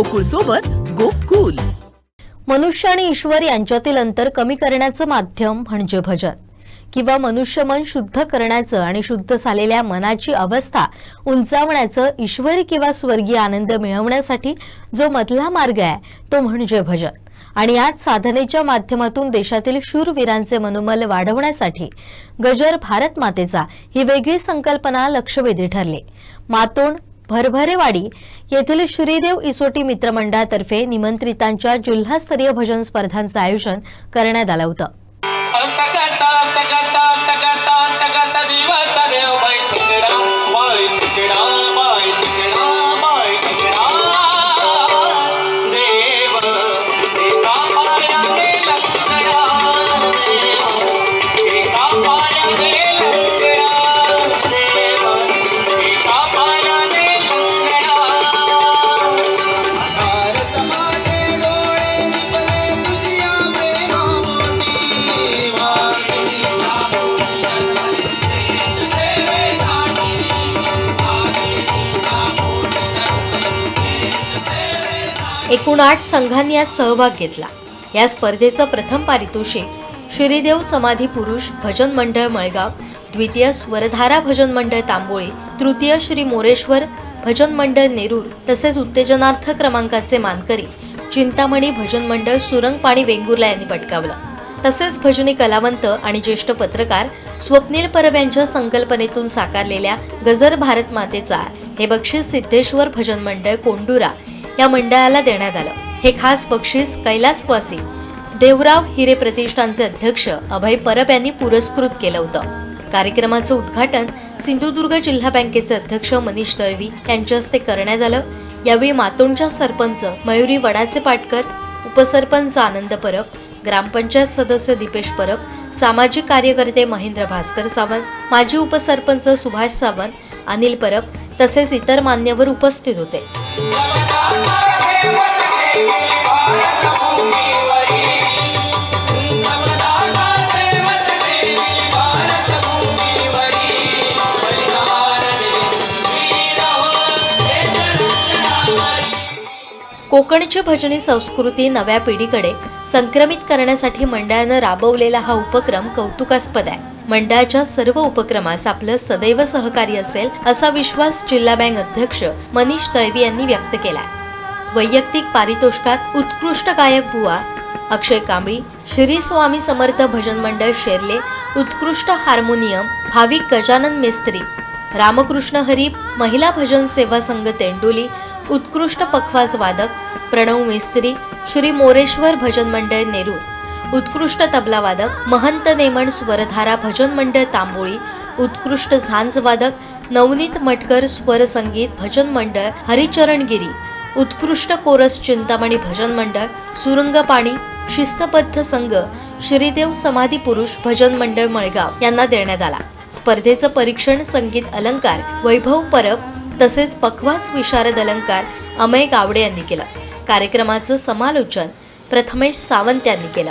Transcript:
गोकुळ सोबत गोकुल. मनुष्य आणि ईश्वर यांच्यातील अंतर कमी करण्याचं माध्यम म्हणजे भजन. किंवा मनुष्य मन शुद्ध करण्याचं आणि शुद्ध झालेल्या मनाची अवस्था उंचावण्याचं ईश्वरी किंवा स्वर्गीय आनंद मिळवण्यासाठी जो मधला मार्ग आहे तो म्हणजे भजन. आणि याच साधनेच्या माध्यमातून देशातील शूरवीरांचे मनोमल वाढवण्यासाठी गजर भारत मातेचा ही वेगळी संकल्पना लक्षवेधी ठरली. मातोंड भरभरेवाडी येथील श्रीदेव इसोटी मित्रमंडळातर्फे निमंत्रितांच्या जिल्हास्तरीय भजन स्पर्धांचं आयोजन करण्यात आलं होतं. एकूण आठ संघांनी यात सहभाग घेतला. या स्पर्धेचं प्रथम पारितोषिक श्रीदेव समाधी पुरुष भजन मंडळ मळगाव द्वितीय स्वरधारा भजन मंडळ तांबोळी तृतीय श्री मोरेश्वर भजन मंडळ नेरूर तसेच उत्तेजनार्थ क्रमांकाचे मानकरी चिंतामणी भजन मंडळ सुरंगपाणी वेंगुर्ला यांनी पटकावलं. तसेच भजनी कलावंत आणि ज्येष्ठ पत्रकार स्वप्नील परब यांच्या संकल्पनेतून साकारलेल्या गजर भारत मातेचा हे बक्षीस सिद्धेश्वर भजन मंडळ कोंडुरा या मंडळाला देण्यात आलं. हे खास बक्षीस कैलासवासी देवराव हिरे प्रतिष्ठानचे अध्यक्ष अभय परब यांनी पुरस्कृत केलं होतं. कार्यक्रमाचं उद्घाटन सिंधुदुर्ग जिल्हा बँकेचे अध्यक्ष मनीष दळवी यांच्या हस्ते करण्यात आलं. यावेळी मातोंडच्या सरपंच मयुरी वडाचे पाटकर उपसरपंच आनंद परब ग्रामपंचायत सदस्य दीपेश परब सामाजिक कार्यकर्ते महेंद्र भास्कर सावंत माजी उपसरपंच सुभाष सावंत अनिल परब तसेच इतर मान्यवर उपस्थित होते. कोकणची भजनी संस्कृती नव्या पिढीकडे संक्रमित करण्यासाठी मंडळानं राबवलेला हा उपक्रम कौतुकास्पद आहे. मंडळाच्या सर्व उपक्रमास आपलं सदैव सहकार्य असेल असा विश्वास जिल्हा बँक अध्यक्ष मनीष तळवी यांनी व्यक्त केलाय. वैयक्तिक पारितोषिकात उत्कृष्ट गायक बुवा. अक्षय कांबळी श्री स्वामी समर्थ भजन मंडळ शेर्ले उत्कृष्ट हार्मोनियम भाविक गजानन मेस्त्री रामकृष्ण हरीप महिला भजन सेवा संघ तेंडोली उत्कृष्ट पखवाज वादक प्रणव मेस्त्री श्री मोरेश्वर भजन मंडळ नेरूर उत्कृष्ट तबला वादक महंत नेमण स्वरधारा भजन मंडळ तांबोळी उत्कृष्ट झांज वादक नवनीत मटकर स्वर संगीत भजन मंडळ हरिचरणगिरी उत्कृष्ट कोरस चिंतामणी भजन मंडळ सुरंगपाणी शिस्तबद्ध संघ श्रीदेव समाधी पुरुष भजन मंडळ मळगाव यांना देण्यात आला. स्पर्धेचं परीक्षण संगीत अलंकार वैभव परब तसेच पखवास विशारद अलंकार अमय गावडे यांनी केलं. कार्यक्रमाचं समालोचन प्रथमेश सावंत यांनी केलं.